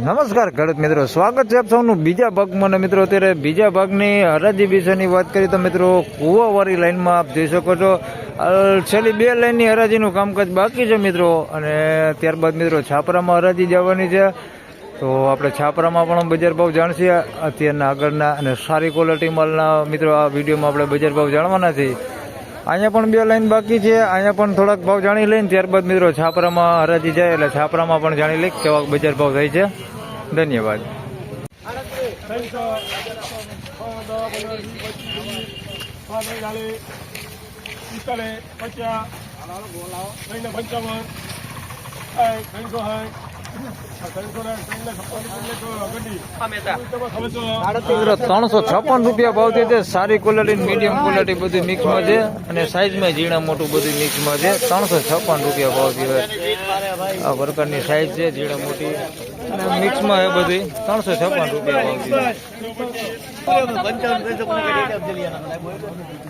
નમસ્કાર ખેડૂત મિત્રો, સ્વાગત છે આપ સૌનું બીજા ભાગમાં. મિત્રો, અત્યારે બીજા ભાગની હરાજી વિશેની વાત કરીએ તો મિત્રો કુવાવાળી લાઈનમાં આપ જોઈ શકો છો. છેલ્લી બે લાઇનની હરાજીનું કામકાજ બાકી છે મિત્રો. અને ત્યારબાદ મિત્રો, છાપરામાં હરાજી જવાની છે. તો આપણે છાપરામાં પણ બજાર ભાવ જાણશે. અત્યારના આગળના અને સારી ક્વોલિટી માલના મિત્રો, આ વિડીયોમાં આપણે બજાર ભાવ જાણવાના છીએ. અહીંયા પણ બે લાઈન બાકી છે અહીંયા પણ થોડાક ભાવ જાણી લઈને ત્યારબાદ મિત્રો છાપરામાં હરાજી જાય એટલે છાપરામાં પણ જાણી લઈ કેવા બજાર ભાવ થાય છે ધન્યવાદ પચીસ પંચાવન ત્રણસો સાઠ ત્રણસો છપ્પન રૂપિયા ભાવ છે. સારી ક્વોલિટી મીડિયમ ક્વોલિટી બધી મિક્સમાં છે અને સાઇઝમાં ઝીણા મોટું બધું મિક્સમાં છે. ત્રણસો છપ્પન રૂપિયા ભાવ છે આ પ્રકારની સાઇઝ છે, ઝીણા મોટી. અને મિક્સમાં એ બધી. ત્રણસો છપ્પન રૂપિયા ભાવ છે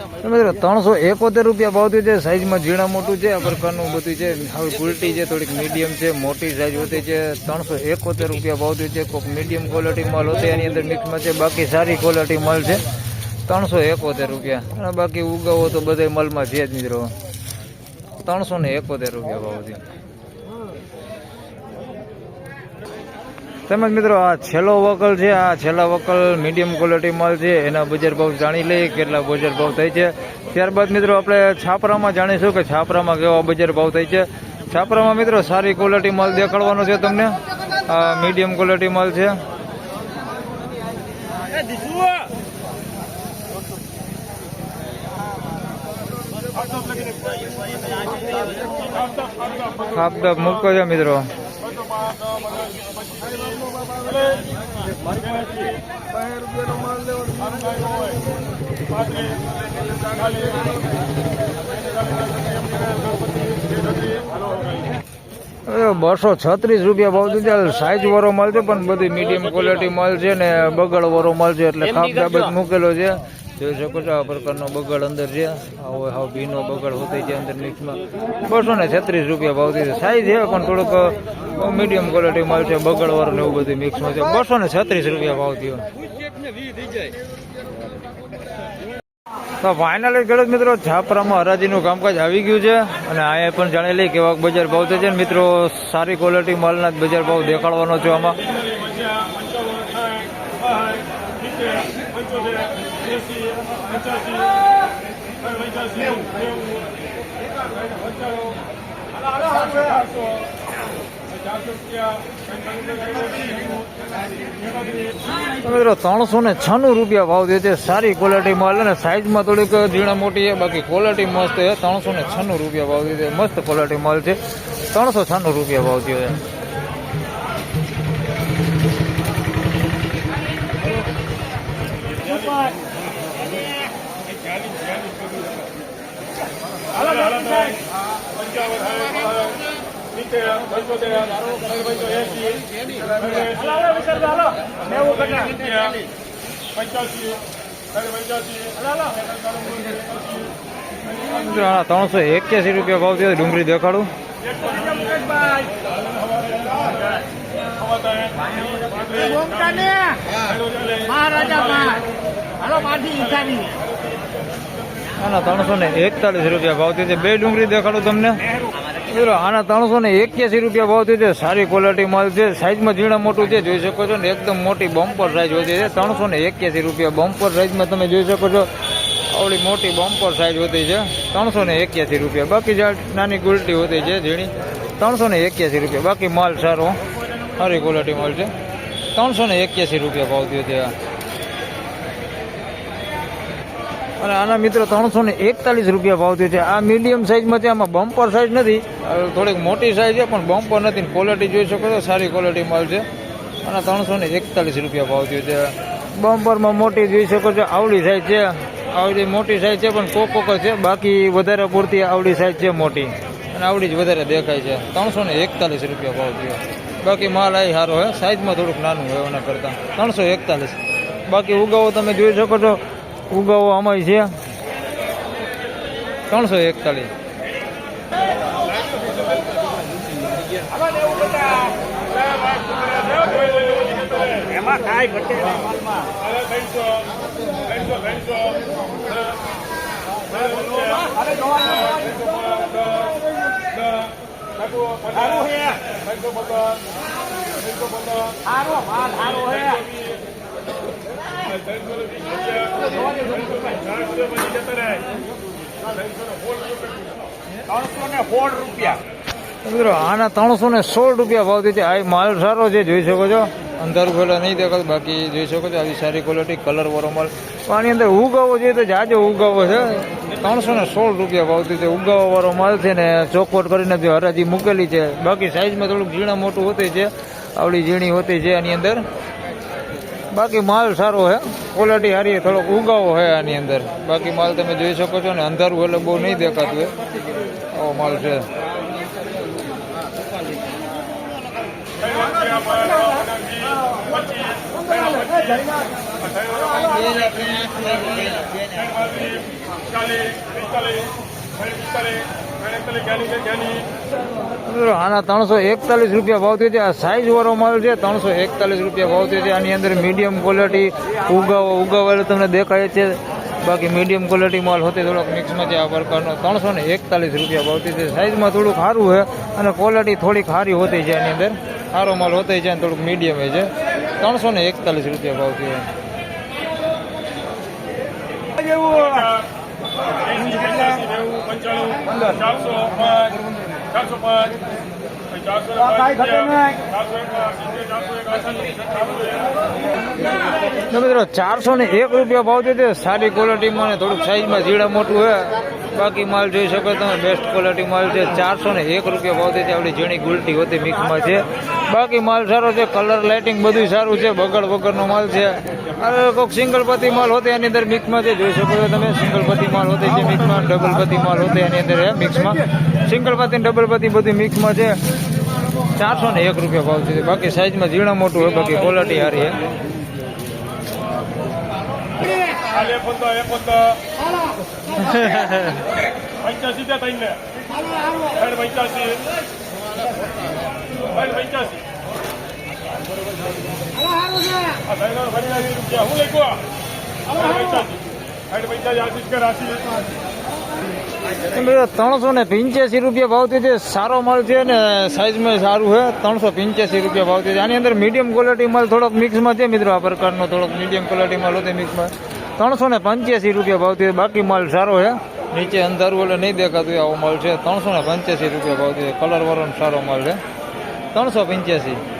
ત્રણસો એકોતેર રૂપિયા ભાવ થયું છે. સાઈઝમાં ઝીણા મોટું છે આ પ્રકારનું બધું છે. હવે ઉલટી છે, થોડીક મીડિયમ છે, મોટી સાઈઝ હોતી છે. ત્રણસો એકોતેર રૂપિયા ભાવ થયું છે. કોઈક મીડિયમ ક્વોલિટી માલ હોતે, એની અંદર મિક્સમાં છે. બાકી સારી ક્વોલિટી માલ છે. ત્રણસો એકોતેર રૂપિયા. અને બાકી ઉગાવો તો બધા માલમાં છે જ, મિત્રો. ત્રણસો ને એકોતેર રૂપિયા ભાવ થયું. તેમજ મિત્રો આ છેલ્લો વકલ છે આ છેલ્લા વકલ મીડિયમ ક્વોલિટી માલ છે એના બજાર ભાવ જાણી લઈએ કેટલા બજાર ભાવ થાય છે. ત્યારબાદ મિત્રો આપણે છાપરામાં જાણીશું કે છાપરામાં કેવા બજાર ભાવ થાય છે. છાપરામાં મિત્રો સારી ક્વોલિટી માલ દેખાડવાનો છે તમને. આ મીડિયમ ક્વોલિટી માલ છે. ખાપદાપ મૂકો છે મિત્રો. બસો છત્રીસ રૂપિયા ભાવ દીધા સાઈઝ વાળો માલ છે પણ બધી મીડિયમ ક્વોલિટી માલ છે ને બગડ વાળો માલ છે એટલે ખાબ જ મૂકેલો છે. જોઈ શકો છો, આ પ્રકારનો બગડ અંદર છે. આવો હાવ ભીનો બગડ હોતી છે અંદર મિક્સમાં બસો ને છત્રીસ રૂપિયા ભાવ છે. સાઈઝ છે પણ થોડુંક મીડિયમ ક્વોલિટી માલ છે બગડ વાળો ને એવું બધું મિક્સમાં છે. બસો ને છત્રીસ રૂપિયા ભાવ થયો તો ફાઇનલી ખેડૂત મિત્રો છાપરામાં હરાજીનું કામકાજ આવી ગયું છે. અને અહીંયા પણ જાણી લઈ કેવા બજાર ભાવ છે મિત્રો, સારી ક્વોલિટી માલના જ બજાર ભાવ દેખાડવાનો છે આમાં. મિત્રો, ત્રણસો ને છન્નું રૂપિયા ભાવ દે છે, સારી ક્વોલિટી માલ અને સાઈઝમાં થોડીક ઝીણા મોટી છે, બાકી ક્વોલિટી મસ્ત છે, ત્રણસો ને છન્નું રૂપિયા ભાવ દે છે, મસ્ત ક્વોલિટી માલ છે, ત્રણસો છન્નું રૂપિયા ભાવ થયો છે. ત્રણસો એક્યાસી રૂપિયા ભાવ થયો ડુંગળી દેખાડું. આના ત્રણસો ને એકતાલીસ રૂપિયા ભાવ થયો છે. બે ડુંગળી દેખાડું તમને. આના ત્રણસો ને એક્યાસી રૂપિયા ભાવ થયો છે. સારી ક્વોલિટી માલ છે. સાઈઝમાં ઝીણા મોટું છે. જોઈ શકો છો ને, એકદમ મોટી બમ્પર સાઈઝ હોતી છે. ત્રણસો ને એક્યાસી રૂપિયા બમ્પર સાઈઝમાં તમે જોઈ શકો છો. આવડી મોટી બમ્પર સાઈઝ હોતી છે. ત્રણસો ને એક્યાસી રૂપિયા. બાકી જે નાની ગુલટી હોતી છે, ઝીણી. ત્રણસો ને એક્યાસી રૂપિયા. બાકી માલ સારો સારી ક્વોલિટી માલ છે. ત્રણસો ને એક્યાસી રૂપિયા ભાવ થયો છે આ અને આના મિત્રો ત્રણસો ને એકતાલીસ રૂપિયા ભાવ થયો છે. આ મીડિયમ સાઇઝમાં છે આમાં બમ્પર સાઇઝ નથી. થોડીક મોટી સાઇઝ છે, પણ બમ્પર નથી. ક્વોલિટી જોઈ શકો છો, સારી ક્વોલિટી માલ છે. અને ત્રણસો ને એકતાલીસ રૂપિયા ભાવ થયો છે. બમ્પરમાં મોટી જોઈ શકો છો, આવડી સાઈઝ છે. આવડી મોટી સાઈઝ છે, પણ કોક કોક જ છે. બાકી વધારે પૂરતી આવડી સાઈઝ છે મોટી. અને આવડી જ વધારે દેખાય છે. ત્રણસો ને એકતાલીસ રૂપિયા ભાવ થયો. બાકી માલ આ સારો હોય સાઈઝમાં થોડુંક નાનું હોય એના કરતાં. ત્રણસો એકતાલીસ. બાકી ઉગાવો તમે જોઈ શકો છો ઉગાવો આમાં છે. ત્રણસો એકતાલીસ. એમાં કાંઈ ઘટે સારું હે. સારો હે. મિત્રો આના ત્રણસો ને સોળ રૂપિયા ભાવ છે આ માલ સારો છે જોઈ શકો છો. અંધારું પેલા નહીં દેખાતું બાકી જોઈ શકો છો આવી સારી ક્વોલિટી કલર વાળો માલ. આની અંદર ઉગાવો જોઈએ તો જાજો ઉગાવો છે. ત્રણસો ને સોળ રૂપિયા ભાવ છે ઉગાવો વાળો માલ છે ને ચોખવટ કરીને જે હરાજી મૂકેલી છે. બાકી સાઈઝમાં થોડુંક ઝીણા મોટું હોતી છે. આવડી ઝીણી હોતી છે આની અંદર. બાકી માલ સારો છે ક્વોલિટી સારી છે થોડોક ઉગાવો છે આની અંદર બાકી માલ તમે જોઈ શકો છો ને અંધારું એટલે બહુ નહીં દેખાતું હોય આવો માલ છે મિત્રો આના ત્રણસો એકતાલીસ રૂપિયા ભાવ થયો છે. આ સાઈઝ વાળો માલ છે, ત્રણસો એકતાલીસ રૂપિયા ભાવ થયો છે. આની અંદર મીડિયમ ક્વોલિટી ઉગાવો ઉગાવેલો તમને દેખાય છે. બાકી મીડિયમ ક્વોલિટી માલ હોતી થોડોક મિક્સમાં છે. આ પ્રકારનો ત્રણસો ને એકતાલીસ રૂપિયા ભાવ થયો છે. સાઈઝમાં થોડુંક સારું છે અને ક્વોલિટી થોડીક સારી હોતી છે આની અંદર. સારો માલ હોતી છે અને થોડુંક મીડિયમ છે. ત્રણસો ને એકતાલીસ રૂપિયા ભાવ થયો. ચારસો પાંચ ચારસો પાંચ ચારસો ચારસો તો મિત્રો, ચારસો ને એક રૂપિયા ભાવ છે સારી ક્વોલિટીમાં ને થોડુંક સાઈઝમાં જીડા મોટું હોય બાકી માલ જોઈ શકો તમે બેસ્ટ ક્વોલિટી માલ છે. ચારસો ને એક રૂપિયા ભાવ છે આપણી ઝીણી ગુલટી હોતી મિક્સમાં છે. બાકી માલ સારો છે કલર લાઇટિંગ બધું સારું છે, બગડ વગરનો માલ છે. હવે કોઈક સિંગલ માલ હોતે એની અંદર મિક્સમાં છે. જોઈ શકો છો તમે સિંગલ પતિ માલ હોતે છે મિક્સમાં ડબલ પતિ માલ હોતે એની અંદર મિક્સમાં સિંગલ પતિ ડબલ પતિ બધી મિક્સમાં છે. ચારસો ને એક રૂપિયા ભાવ છે. બાકી સાઈઝમાં ઝીણા મોટું હોય, બાકી ક્વોલિટી સારી પોતો પંચ્યાસી રૂપિયા હું લઈ ગયા આશીષ કર આશીષ ત્રણસો ને પંચ્યાસી રૂપિયા ભાવથી છે. સારો માલ છે ને સાઈઝમાં સારું છે. ત્રણસો પંચ્યાસી રૂપિયા ભાવથી છે. આની અંદર મીડિયમ ક્વોલિટી માલ થોડોક મિક્સમાં છે મિત્રો આ પ્રકારનો થોડોક મીડિયમ ક્વોલિટી માલ હતો મિક્સમાં ત્રણસો ને પંચ્યાસી રૂપિયા ભાવ થયો બાકી માલ સારો છે. નીચે અંધારું એટલે નહીં દેખાતું આવો માલ છે. ત્રણસો ને પંચ્યાસી રૂપિયા ભાવ થયો કલર વાળો સારો માલ છે. ત્રણસો પંચ્યાસી.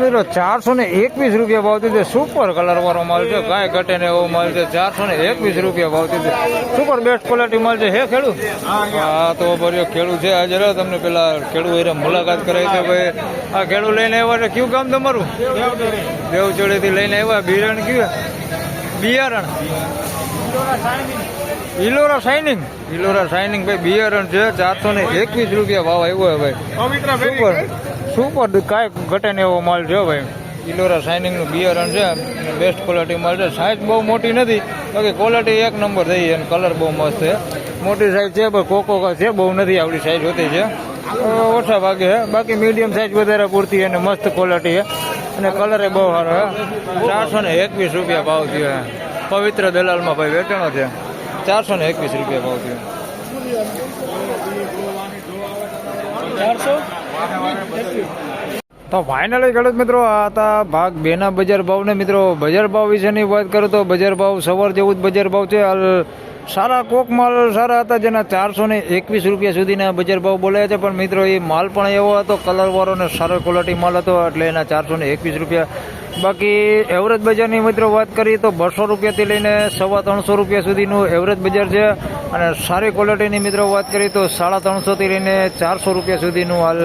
મિત્રો ચારસો ને એકવીસ રૂપિયા ભાવતી છે સુપર કલર વાળો માલ છે. કાંઈ ઘટે ને એવો માલ છે. ચારસો ને એકવીસ રૂપિયા ભાવતી છે સુપર બેસ્ટ ક્વોલિટી માલ છે. હે ખેડૂત? હા તો ભર્યો ખેડૂત છે. આજે રહ્યો તમને પેલા ખેડૂત એને મુલાકાત કરાવી છે ભાઈ. આ ખેડૂત લઈને આવ્યા છે. કયું ગામ તમારું? દેવચોડીથી લઈને આવ્યા. બિયારણ કયું? બિયારણ? ઇલોરા શાઇનિંગ ઇલોરા શાઇનિંગ ભાઈ બિયારણ છે. ચારસો ને એકવીસ રૂપિયા ભાવ આવ્યો ભાઈ. સુપર સુપર કાંઈ ઘટે ને એવો માલ છે ભાઈ. ઇલોરા શાઇનિંગનું બિયારણ છે, અને બેસ્ટ ક્વોલિટી માલ છે. સાઇઝ બહુ મોટી નથી, બાકી ક્વોલિટી એક નંબર થઈ અને કલર બહુ મસ્ત છે. મોટી સાઇઝ છે, પણ કોકો છે, બહુ નથી આવડી સાઇઝ હોતી છે. ઓછા ભાગે છે. બાકી મીડિયમ સાઇઝ વધારે પૂરતી અને મસ્ત ક્વોલિટી છે. અને કલર બહુ સારો છે. ચારસો ને એકવીસ રૂપિયા ભાવ થયો પવિત્ર દલાલમાં ભાઈ વેચાણો છે. ચારસો ને એકવીસ રૂપિયા ભાવ થયો. તો ફાઇનલી ખેડૂત મિત્રો, આ હતા ભાગ બેના બજાર ભાવને મિત્રો, બજાર ભાવ વિશેની વાત કરું તો બજાર ભાવ સવાર જેવું જ બજાર ભાવ છે. હાલ સારા કોક માલ સારા હતા જેના ચારસો ને એકવીસ રૂપિયા સુધીના બજાર ભાવ બોલાયા છે. પણ મિત્રો, એ માલ પણ એવો હતો કલરવાળો ને સારો ક્વોલિટી માલ હતો, એટલે એના ચારસો ને એકવીસ રૂપિયા બાકી એવરેજ બજારની મિત્રો વાત કરીએ તો બસો રૂપિયાથી લઈને સવા ત્રણસો રૂપિયા સુધીનું એવરેજ બજાર છે. અને સારી ક્વોલિટીની મિત્રો વાત કરીએ તો સાડા ત્રણસોથી લઈને ચારસો રૂપિયા સુધીનું હાલ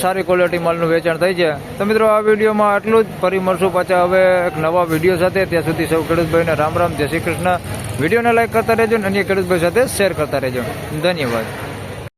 સારી ક્વોલિટી માલનું વેચાણ થાય છે. તો મિત્રો આ વિડીયોમાં આટલું જ. ફરી મળશું પાછા હવે એક નવા વીડિયો સાથે. ત્યાં સુધી સૌ ખેડૂતભાઈને રામ રામ. જય શ્રી કૃષ્ણ. વિડીયોને લાઈક કરતા રહેજો અને અન્ય ખેડૂતભાઈ સાથે શેર કરતા રહેજો. ધન્યવાદ.